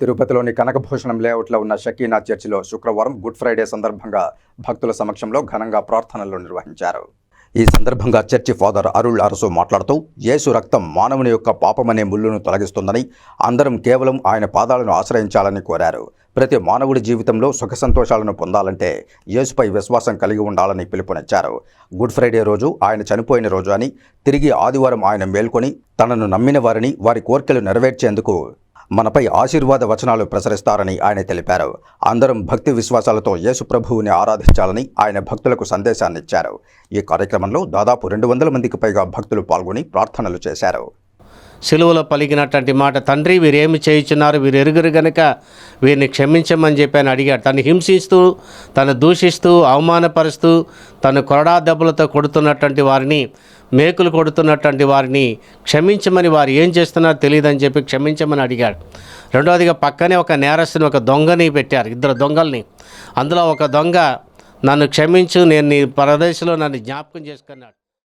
తిరుపతిలోని కనకభూషణం లేఅవుట్లో ఉన్న షకీనా చర్చిలో శుక్రవారం గుడ్ ఫ్రైడే సందర్భంగా భక్తుల సమక్షంలో ఘనంగా ప్రార్థనలు నిర్వహించారు. ఈ సందర్భంగా చర్చి ఫాదర్ అరుళ్ అరసు మాట్లాడుతూ యేసు రక్తం మానవుని యొక్క పాపమనే ముళ్ళును తొలగిస్తుందని అందరం కేవలం ఆయన పాదాలను ఆశ్రయించాలని కోరారు. ప్రతి మానవుడి జీవితంలో సుఖ సంతోషాలను పొందాలంటే యేసుపై విశ్వాసం కలిగి ఉండాలని పిలుపునిచ్చారు. గుడ్ ఫ్రైడే రోజు ఆయన చనిపోయిన రోజు అని తిరిగి ఆదివారం ఆయన మేల్కొని తనను నమ్మిన వారిని వారి కోర్కెలు నెరవేర్చేందుకు మనపై ఆశీర్వాద వచనాలు ప్రసరిస్తారని ఆయన తెలిపారు. అందరం భక్తి విశ్వాసాలతో యేసు ప్రభువుని ఆరాధించాలని ఆయన భక్తులకు సందేశాన్నిచ్చారు. ఈ కార్యక్రమంలో దాదాపు రెండు వందల మందికి పైగా భక్తులు పాల్గొని ప్రార్థనలు చేశారు. సిలువలో పలికినటువంటి మాట తండ్రి వీరేమి చేయుచున్నారు? వీరు ఎరుగురు వీరిని క్షమించమని చెప్పి ఆయన అడిగాడు. తను హింసిస్తూ తను దూషిస్తూ అవమానపరుస్తూ తను కొరడా దెబ్బలతో కొడుతున్నటువంటి వారిని మేకులు కొడుతున్నటువంటి వారిని క్షమించమని వారు ఏం చేస్తున్నారో తెలియదని చెప్పి క్షమించమని అడిగాడు. రెండవదిగా పక్కనే ఒక నేరస్తుని ఒక దొంగని పెట్టారు ఇద్దరు దొంగల్ని. అందులో ఒక దొంగ నన్ను క్షమించు నేను నీ ప్రదేశంలో నన్ను జ్ఞాపకం చేసుకున్నాడు.